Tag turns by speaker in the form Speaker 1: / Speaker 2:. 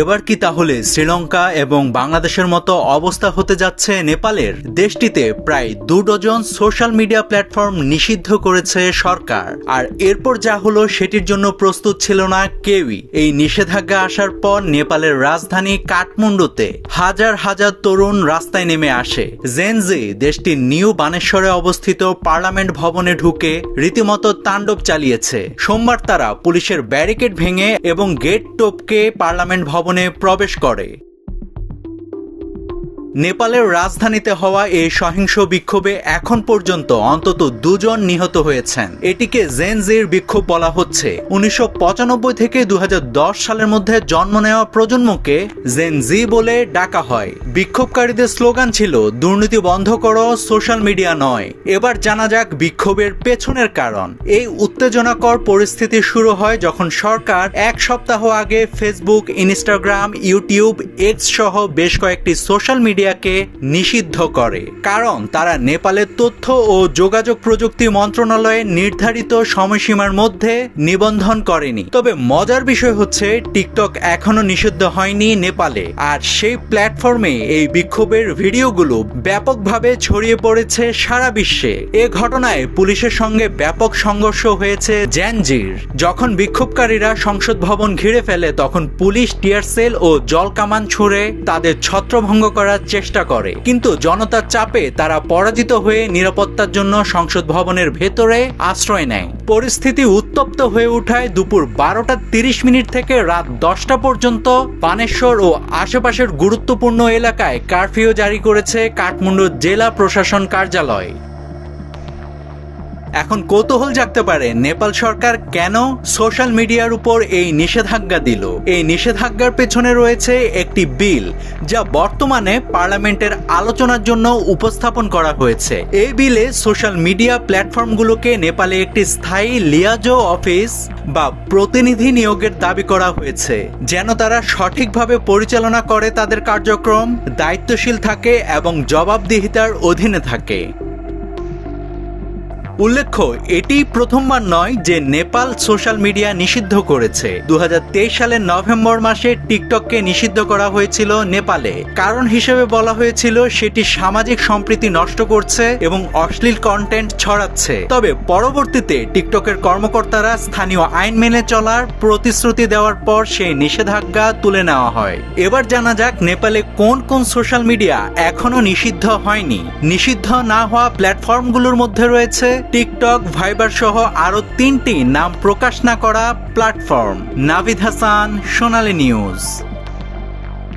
Speaker 1: এবার কি তাহলে শ্রীলঙ্কা এবং বাংলাদেশের মতো অবস্থা হতে যাচ্ছে নেপালের? দেশটিতে প্রায় দু ডজন সোশ্যাল মিডিয়া প্ল্যাটফর্ম নিষিদ্ধ করেছে সরকার। আর এরপর যা হলো সেটির জন্য প্রস্তুত ছিল না কেউই। এই নিষেধাজ্ঞা আসার পর নেপালের রাজধানী কাঠমান্ডুতে হাজার হাজার তরুণ রাস্তায় নেমে আসে। জেনজি দেশটির নিউ বানেশ্বরে অবস্থিত পার্লামেন্ট ভবনে ঢুকে রীতিমতো তাণ্ডব চালিয়েছে। সোমবার তারা পুলিশের ব্যারিকেড ভেঙে এবং গেট টোপকে পার্লামেন্ট ভবনে প্রবেশ করে। নেপালের রাজধানীতে হওয়া এই সহিংস বিক্ষোভে এখন পর্যন্ত অন্তত দুজন নিহত হয়েছেন। এটিকে জেনজির বিক্ষোভ বলা হচ্ছে। উনিশশো পঁচানব্বই থেকে দুহাজার দশ সালের মধ্যে জন্ম নেওয়া প্রজন্মকে জেনজি বলে ডাকা হয়। বিক্ষোভকারীদের স্লোগান ছিল, দুর্নীতি বন্ধ করো, সোশ্যাল মিডিয়া নয়। এবার জানা যাক বিক্ষোভের পেছনের কারণ। এই উত্তেজনাকর পরিস্থিতি শুরু হয় যখন সরকার এক সপ্তাহ আগে ফেসবুক, ইনস্টাগ্রাম, ইউটিউব, এক্স সহ বেশ কয়েকটি সোশ্যাল মিডিয়াকে নিষিদ্ধ করে। কারণ তারা নেপালের তথ্য ও যোগাযোগ প্রযুক্তি মন্ত্রণালয়ের নির্ধারিত সময়সীমার মধ্যে নিবন্ধন করেনি। তবে মজার বিষয় হচ্ছে, টিকটক এখনও নিষিদ্ধ হয়নি নেপালে। আর সেই প্ল্যাটফর্মে এই বিক্ষোভের ভিডিওগুলো ব্যাপকভাবে ছড়িয়ে পড়েছে সারা বিশ্বে। এ ঘটনায় পুলিশের সঙ্গে ব্যাপক সংঘর্ষ হয়েছে জ্যানজির। যখন বিক্ষোভকারীরা সংসদ ভবন ঘিরে ফেলে, তখন পুলিশ টিয়ার সেল ও জল কামান ছুঁড়ে তাদের ছত্রভঙ্গ করার চেষ্টা করে। কিন্তু জনতার চাপে তারা পরাজিত হয়ে নিরাপত্তার জন্য সংসদ ভবনের ভেতরে আশ্রয় নেয়। পরিস্থিতি উত্তপ্ত হয়ে উঠায় দুপুর বারোটা তিরিশ মিনিট থেকে রাত দশটা পর্যন্ত বানেশ্বর ও আশেপাশের গুরুত্বপূর্ণ এলাকায় কারফিউ জারি করেছে কাঠমান্ডু জেলা প্রশাসন কার্যালয়। এখন কৌতূহল জাগতে পারে নেপাল সরকার কেন সোশ্যাল মিডিয়ার উপর এই নিষেধাজ্ঞা দিল। এই নিষেধাজ্ঞার পেছনে রয়েছে একটি বিল, যা বর্তমানে পার্লামেন্টের আলোচনার জন্য উপস্থাপন করা হয়েছে। এই বিলে সোশ্যাল মিডিয়া প্ল্যাটফর্মগুলোকে নেপালে একটি স্থায়ী লিয়াজো অফিস বা প্রতিনিধি নিয়োগের দাবি করা হয়েছে। যেন তারা সঠিকভাবে পরিচালনা করে তাদের কার্যক্রম, দায়িত্বশীল থাকে এবং জবাবদিহিতার অধীনে থাকে। উল্লেখ্য, এটি প্রথমবার নয় যে নেপাল সোশ্যাল মিডিয়া নিষিদ্ধ করেছে। দুহাজার তেইশ সালের নভেম্বর মাসে টিকটককে নিষিদ্ধ করা হয়েছিল নেপালে। কারণ হিসেবে বলা হয়েছিল, সেটি সামাজিক সম্প্রীতি নষ্ট করছে এবং অশ্লীল কন্টেন্ট ছড়াচ্ছে। তবে পরবর্তীতে টিকটকের কর্মকর্তারা স্থানীয় আইন মেনে চলার প্রতিশ্রুতি দেওয়ার পর সেই নিষেধাজ্ঞা তুলে নেওয়া হয়। এবার জানা যাক, নেপালে কোন কোন সোশ্যাল মিডিয়া এখনও নিষিদ্ধ হয়নি। নিষিদ্ধ না হওয়া প্ল্যাটফর্মগুলোর মধ্যে রয়েছে টিকটক ভাইবার সহ আরও তিনটি নাম প্রকাশ না করা প্ল্যাটফর্ম। নাভিদ হাসান সোনালী নিউজ।